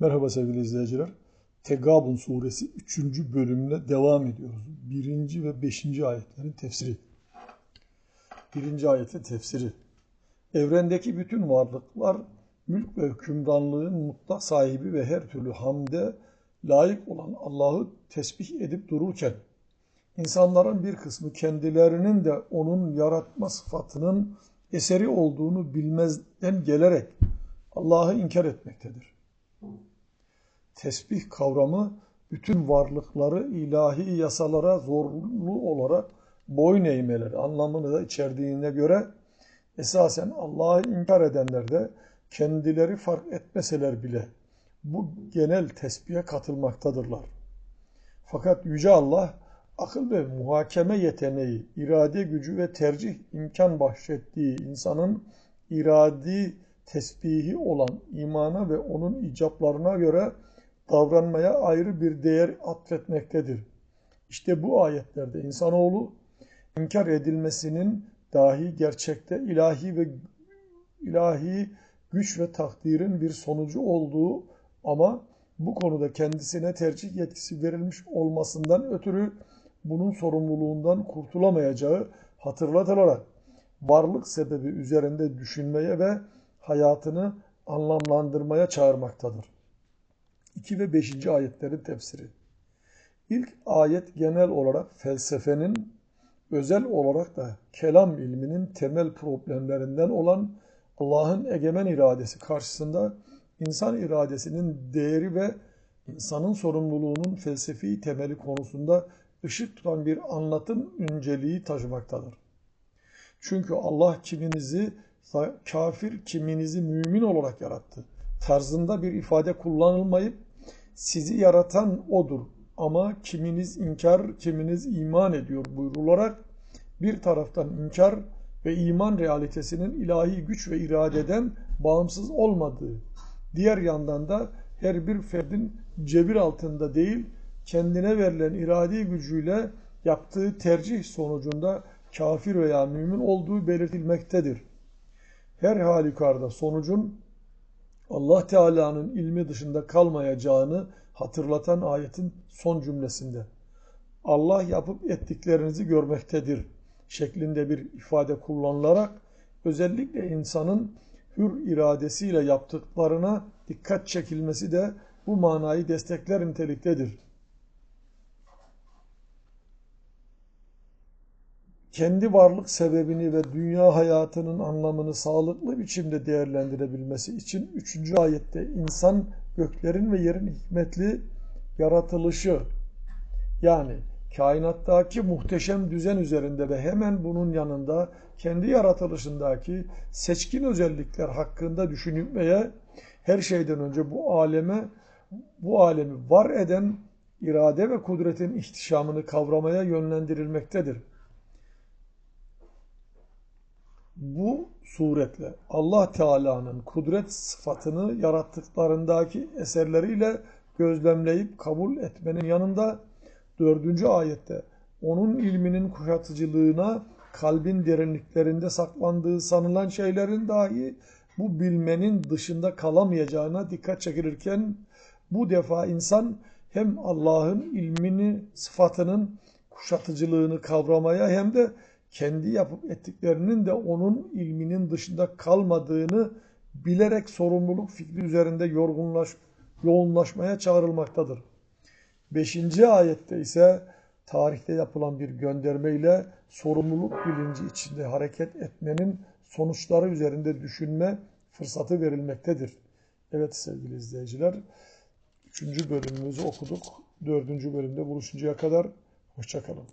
Merhaba sevgili izleyiciler. Tegabun suresi 3. bölümüne devam ediyoruz. 1. ve 5. ayetlerin tefsiri. 1. ayetin tefsiri. Evrendeki bütün varlıklar mülk ve hükümranlığın mutlak sahibi ve her türlü hamde layık olan Allah'ı tesbih edip dururken insanların bir kısmı kendilerinin de onun yaratma sıfatının eseri olduğunu bilmezden gelerek Allah'ı inkar etmektedir. Tesbih kavramı bütün varlıkları ilahi yasalara zorunlu olarak boyun eğmeleri anlamını da içerdiğine göre esasen Allah'ı inkar edenler de kendileri fark etmeseler bile bu genel tesbihe katılmaktadırlar. Fakat Yüce Allah akıl ve muhakeme yeteneği, irade gücü ve tercih imkan bahşettiği insanın iradi tesbihi olan imana ve onun icaplarına göre davranmaya ayrı bir değer atfetmektedir. İşte bu ayetlerde insanoğlu inkar edilmesinin dahi gerçekte ilahi ve ilahi güç ve takdirin bir sonucu olduğu ama bu konuda kendisine tercih yetkisi verilmiş olmasından ötürü bunun sorumluluğundan kurtulamayacağı hatırlatılarak varlık sebebi üzerinde düşünmeye ve hayatını anlamlandırmaya çağırmaktadır. 2 ve 5. ayetlerin tefsiri. İlk ayet genel olarak felsefenin, özel olarak da kelam ilminin temel problemlerinden olan Allah'ın egemen iradesi karşısında insan iradesinin değeri ve insanın sorumluluğunun felsefi temeli konusunda ışık tutan bir anlatım önceliği taşımaktadır. Çünkü Allah kiminizi kafir, kiminizi mümin olarak yarattı. Tarzında bir ifade kullanılmayıp sizi yaratan odur ama kiminiz inkar, kiminiz iman ediyor buyrularak bir taraftan inkar ve iman realitesinin ilahi güç ve iradeden bağımsız olmadığı, diğer yandan da her bir ferdin cebir altında değil, kendine verilen iradi gücüyle yaptığı tercih sonucunda kafir veya mümin olduğu belirtilmektedir. Her halükarda sonucun Allah Teala'nın ilmi dışında kalmayacağını hatırlatan ayetin son cümlesinde. Allah yapıp ettiklerinizi görmektedir şeklinde bir ifade kullanılarak özellikle insanın hür iradesiyle yaptıklarına dikkat çekilmesi de bu manayı destekler niteliktedir. Kendi varlık sebebini ve dünya hayatının anlamını sağlıklı biçimde değerlendirebilmesi için 3. ayette insan göklerin ve yerin hikmetli yaratılışı yani kainattaki muhteşem düzen üzerinde ve hemen bunun yanında kendi yaratılışındaki seçkin özellikler hakkında düşünülmeye her şeyden önce bu aleme bu alemi var eden irade ve kudretin ihtişamını kavramaya yönlendirilmektedir. Bu suretle Allah Teala'nın kudret sıfatını yarattıklarındaki eserleriyle gözlemleyip kabul etmenin yanında dördüncü ayette onun ilminin kuşatıcılığına kalbin derinliklerinde saklandığı sanılan şeylerin dahi bu bilmenin dışında kalamayacağına dikkat çekilirken bu defa insan hem Allah'ın ilmini, sıfatının kuşatıcılığını kavramaya hem de kendi yapıp ettiklerinin de onun ilminin dışında kalmadığını bilerek sorumluluk fikri üzerinde yorgunlaş, yoğunlaşmaya çağrılmaktadır. Beşinci ayette ise tarihte yapılan bir göndermeyle sorumluluk bilinci içinde hareket etmenin sonuçları üzerinde düşünme fırsatı verilmektedir. Evet sevgili izleyiciler, üçüncü bölümümüzü okuduk. Dördüncü bölümde buluşuncaya kadar hoşçakalın.